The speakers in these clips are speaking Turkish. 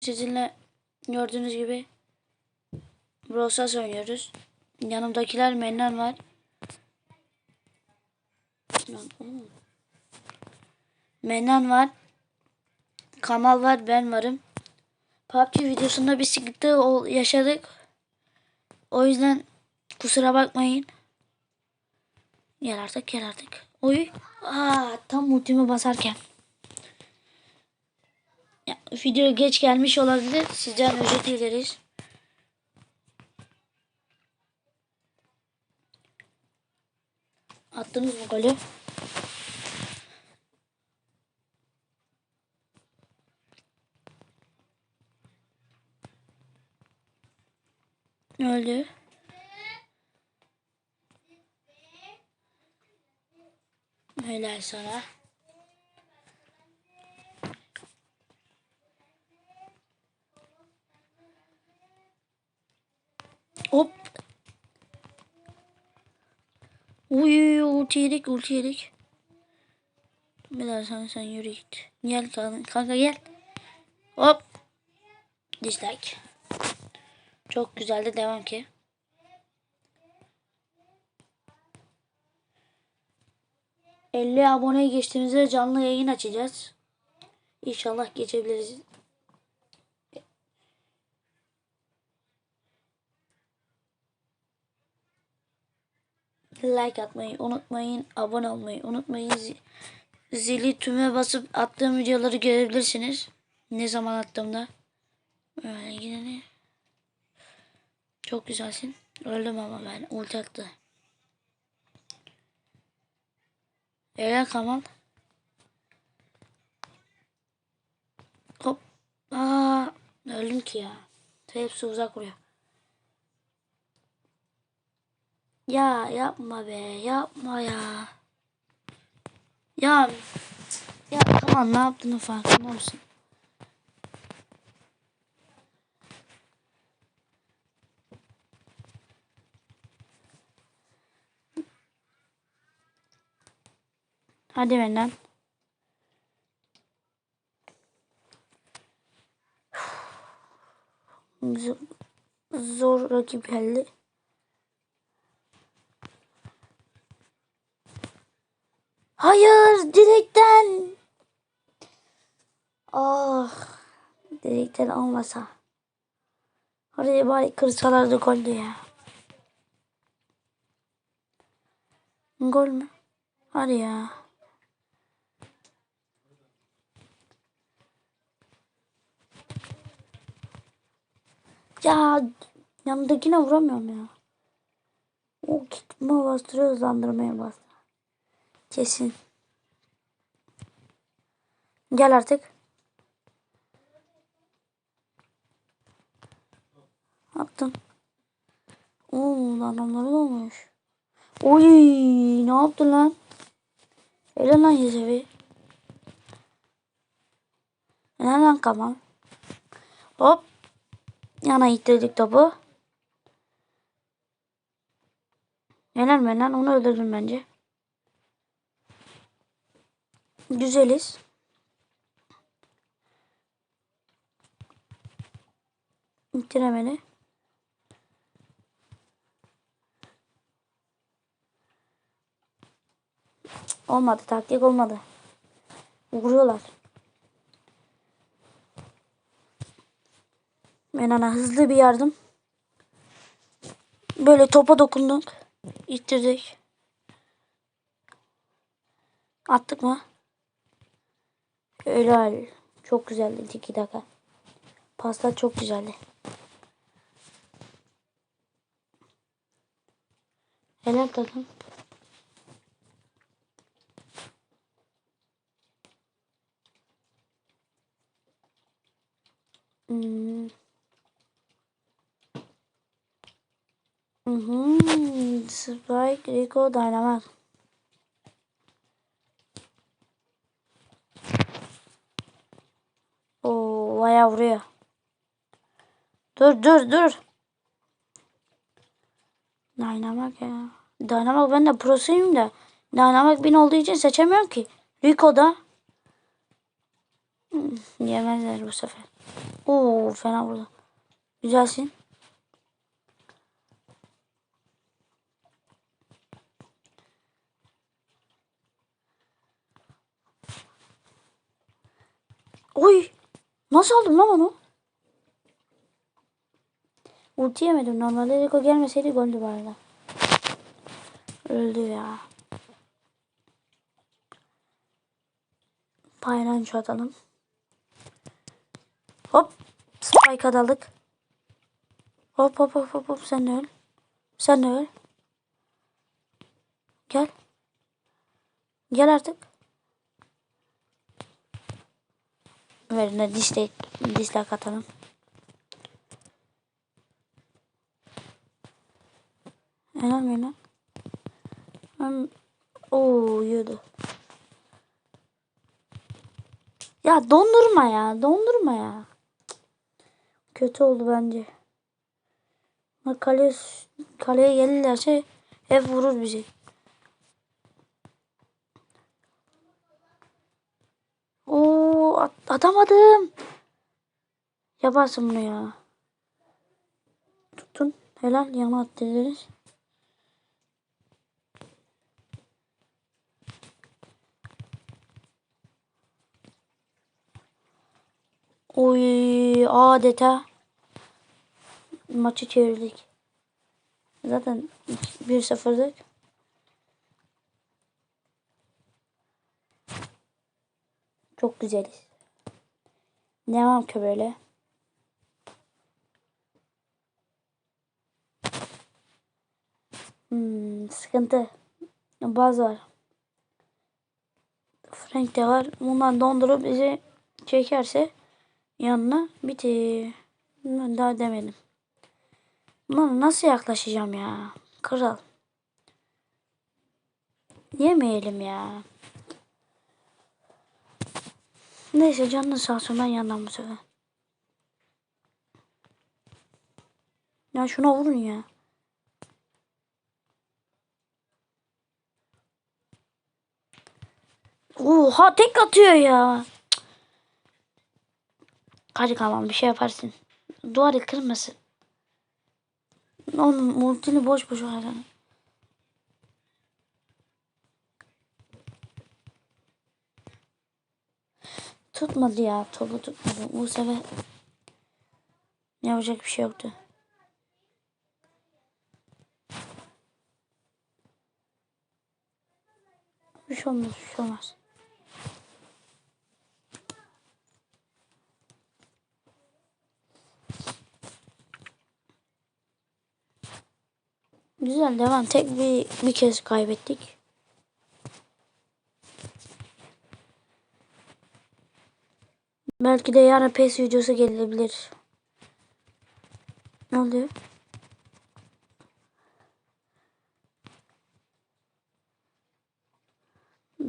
Sizinle gördüğünüz gibi Brawl Stars oynuyoruz. Yanımdakiler Mennan var. Mennan var. Kamal var, ben varım. PUBG videosunda bir sıkıntı yaşadık. O yüzden kusura bakmayın. Gel artık, gel artık. Oy. Aa, tam ultimi basarken. Video geç gelmiş olabilir. Sizden özür dileriz. Attınız mı golü? Öldü. Helal sana. Hop. Uy ulti yedik ulti yedik. Daha sen yürü git. Gel kanka gel. Hop. Dislike. Çok güzeldi devam ki. ...50 aboneye geçtiğimizde canlı yayın açacağız. İnşallah geçebiliriz. Like atmayı unutmayın. Abone olmayı unutmayın. Zi- Zili tüme basıp attığım videoları görebilirsiniz. Ne zaman attığımda. Öyle gideni. Çok güzelsin. Öldüm ama ben. Attı. Helal Kamal. Hop. Aa, öldüm ki ya. Hepsi uzak vuruyor. Ya yapma be yapma ya. Ya ya tamam ne yaptığını farkında mısın? Hadi benden. Zor, zor rakip geldi. Direkten olmasa. Oraya bari kırsalardı goldü ya. Gol mü? Hadi ya. Ya yanındakine vuramıyorum ya. O kitme bastırıyor hızlandırmaya bastı. Kesin. Gel artık. Ne yaptın? Oo adamları da olmuş. Oy ne yaptın lan? Helal lan Yesevi. Helal lan Kamal. Hop. Yana ittirdik topu. Helal mi lan? Onu öldürdüm bence. Güzeliz. İttiremedi. Olmadı. Taktik olmadı. Vuruyorlar. Menana hızlı bir yardım. Böyle topa dokunduk. İttirdik. Attık mı? Helal. Çok güzeldi iki dakika. Pasta çok güzeldi. Helal takım. Hmm. Spike, Rico, Dynamite. Oo, vuruyor. Dur dur dur. Dynamite ya. Dynamite ben de prosuyum da. Dynamite bin olduğu için seçemiyorum ki. Rico da. Hmm, Yemezler bu sefer. Oo fena vurdu. Güzelsin. Oy! Nasıl aldım lan onu? Ulti yemedim. Normalde Rico gelmeseydi goldü bu arada. Öldü ya. Paylanço atalım. Hop. Spike adalık. Hop hop hop hop hop sen öl. Sen öl. Gel. Gel artık. Verine dislike, dislike atalım. Helal lan? Hem... Oo yiyordu. Ya dondurma ya. Dondurma ya. Kötü oldu bence. Kale, kaleye gelirlerse hep vurur bizi. Oo at- atamadım. Yaparsın bunu ya. Tutun. Helal yana attırırız. Oy adeta maçı çevirdik. Zaten 1-0'dık. Çok güzeliz. Devam ki böyle. Hmm, sıkıntı. Bazı var. Frank de var. Bundan dondurup bizi çekerse yanına bitir. Daha demedim. Buna nasıl yaklaşacağım ya? Kral. Yemeyelim ya. Neyse canını sağ olsun ben yandan bu sefer. Ya şuna vurun ya. Oha tek atıyor ya. Cık. Hadi tamam bir şey yaparsın. Duvarı kırmasın. Onun multini boş boş var. Tutmadı ya. Topu tutmadı. Bu sefer yapacak bir şey yoktu. Bir şey olmaz. Bir şey olmaz. Güzel devam. Tek bir bir kez kaybettik. Belki de yarın PES videosu gelebilir. Ne oluyor?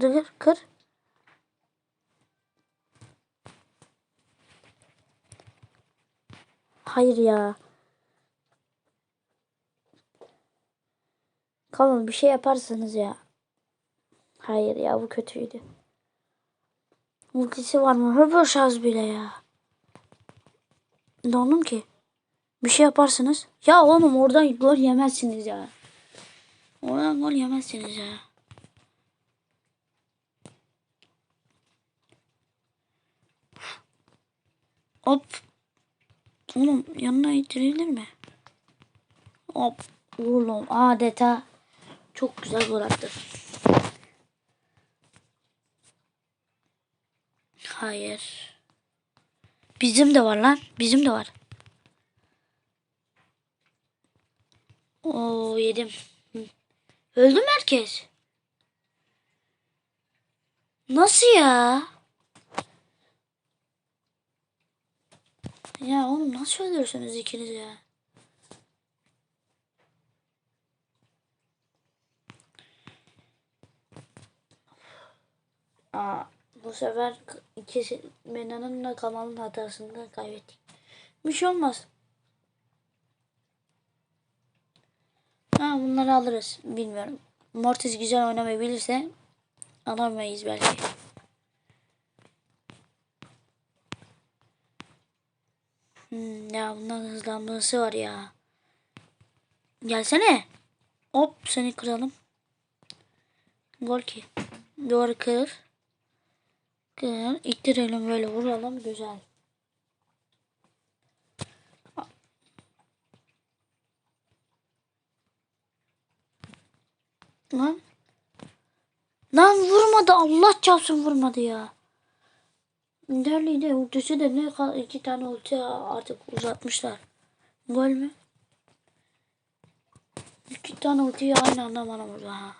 Dur kır. Hayır ya. Kalın bir şey yaparsınız ya. Hayır ya bu kötüydü. Ultisi var mı? Hırpır bile ya. Dondum ki. Bir şey yaparsınız. Ya oğlum oradan gol yemezsiniz ya. Oradan gol yemezsiniz ya. Hop. Oğlum yanına itirilir mi? Hop. Oğlum adeta çok güzel gol attı. Hayır. Bizim de var lan. Bizim de var. Oo yedim. Öldü mü herkes? Nasıl ya? Ya oğlum nasıl ölürsünüz ikiniz ya? Aa, bu sefer ikisi Mena'nın da Kamal'ın hatasında kaybettik. Bir şey olmaz. Ha bunları alırız. Bilmiyorum. Mortis güzel oynamayı bilirse alamayız belki. Hmm, ya bundan hızlanması var ya. Gelsene. Hop seni kıralım. Gol ki. Doğru kır. Kır. İttirelim böyle vuralım. Güzel. Lan. Lan vurmadı. Allah çarpsın vurmadı ya. Derli de ultisi de ne ka- iki tane ulti artık uzatmışlar. Gol mü? İki tane ultiyi aynı anda bana vurdu ha.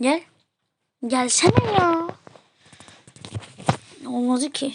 Gel. Gelsene ya. Olmadı ki.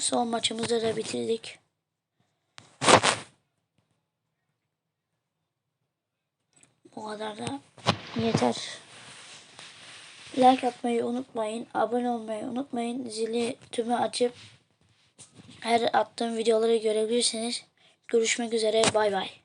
Son maçımızı da bitirdik. Bu kadar da yeter. Like atmayı unutmayın. Abone olmayı unutmayın. Zili tümü açıp her attığım videoları görebilirsiniz. Görüşmek üzere. Bay bay.